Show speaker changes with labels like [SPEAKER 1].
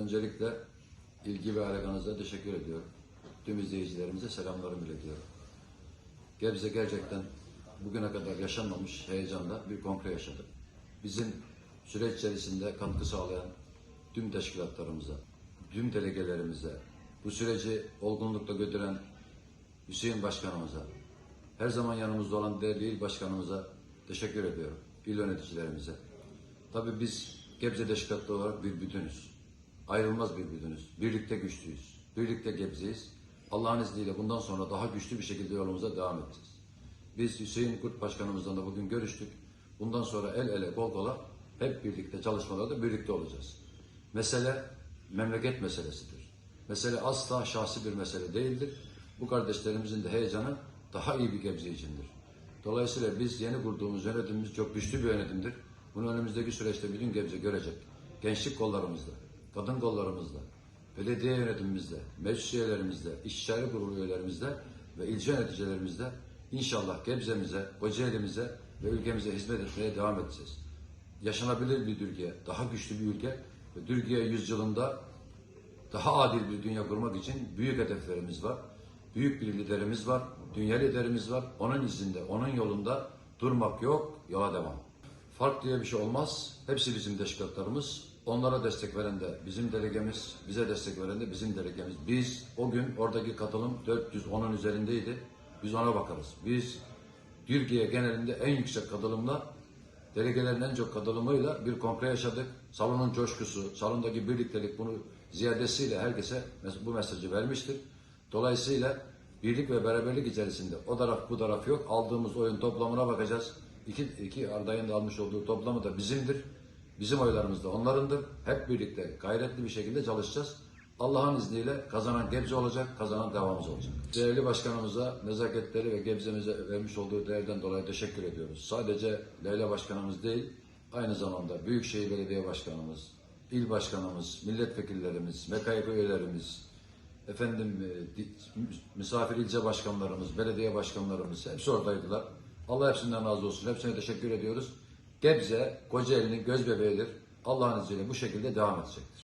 [SPEAKER 1] Öncelikle ilgi ve alakanıza teşekkür ediyorum. Tüm izleyicilerimize selamlarımı iletiyorum. Gebze gerçekten bugüne kadar yaşanmamış heyecanla bir kongre yaşadık. Bizim süreç içerisinde katkı sağlayan tüm teşkilatlarımıza, tüm delegelerimize, bu süreci olgunlukla götüren Hüseyin Başkanımıza, her zaman yanımızda olan değerli il başkanımıza teşekkür ediyorum. İl yöneticilerimize. Tabii biz Gebze Teşkilatlı olarak bir bütünüz. Ayrılmaz bir bütünüz. Birlikte güçlüyüz. Birlikte Gebze'yiz. Allah'ın izniyle bundan sonra daha güçlü bir şekilde yolumuza devam edeceğiz. Biz Hüseyin Kurt Başkanımızla da bugün görüştük. Bundan sonra el ele kol kola hep birlikte çalışmalarda birlikte olacağız. Mesele memleket meselesidir. Mesele asla şahsi bir mesele değildir. Bu kardeşlerimizin de heyecanı daha iyi bir Gebze içindir. Dolayısıyla biz yeni kurduğumuz yönetimimiz çok güçlü bir yönetimdir. Bunu önümüzdeki süreçte bütün Gebze görecek. Gençlik kollarımızda, kadın kollarımızda, belediye yönetimimizde, meclis üyelerimizde, istişare kurulu üyelerimizde ve ilçe yöneticilerimizde inşallah Gebze'mize, Kocaeli'mize ve ülkemize hizmet etmeye devam edeceğiz. Yaşanabilir bir Türkiye, daha güçlü bir ülke ve Türkiye yüzyılında daha adil bir dünya kurmak için büyük hedeflerimiz var. Büyük bir liderimiz var, dünya liderimiz var. Onun izinde, onun yolunda durmak yok, yola devam. Fark diye bir şey olmaz. Hepsi bizim teşkilatlarımız. Onlara destek veren de bizim delegemiz, bize destek veren de bizim delegemiz. Biz o gün oradaki katılım 410'un üzerindeydi. Biz ona bakarız. Biz Türkiye genelinde en yüksek katılımla delegelerin en çok katılımıyla bir kongre yaşadık. Salonun coşkusu, salondaki birliktelik bunu ziyadesiyle herkese bu mesajı vermiştir. Dolayısıyla birlik ve beraberlik içerisinde o taraf bu taraf yok. Aldığımız oyun toplamına bakacağız. İki, iki adayın da almış olduğu toplamı da bizimdir. Bizim oylarımız da onlarındır. Hep birlikte gayretli bir şekilde çalışacağız. Allah'ın izniyle kazanan Gebze olacak, kazanan devamımız olacak. Değerli başkanımıza nezaketleri ve Gebze'mize vermiş olduğu değerden dolayı teşekkür ediyoruz. Sadece Leyla Başkanımız değil, aynı zamanda Büyükşehir Belediye Başkanımız, il başkanımız, milletvekillerimiz, MKYK üyelerimiz, efendim e, misafir ilçe başkanlarımız, belediye başkanlarımız hepsi oradaydılar. Allah hepsinden razı olsun. Hepsine teşekkür ediyoruz. Gebze, Kocaeli'nin göz bebeğidir. Allah'ın izniyle bu şekilde devam edecektir.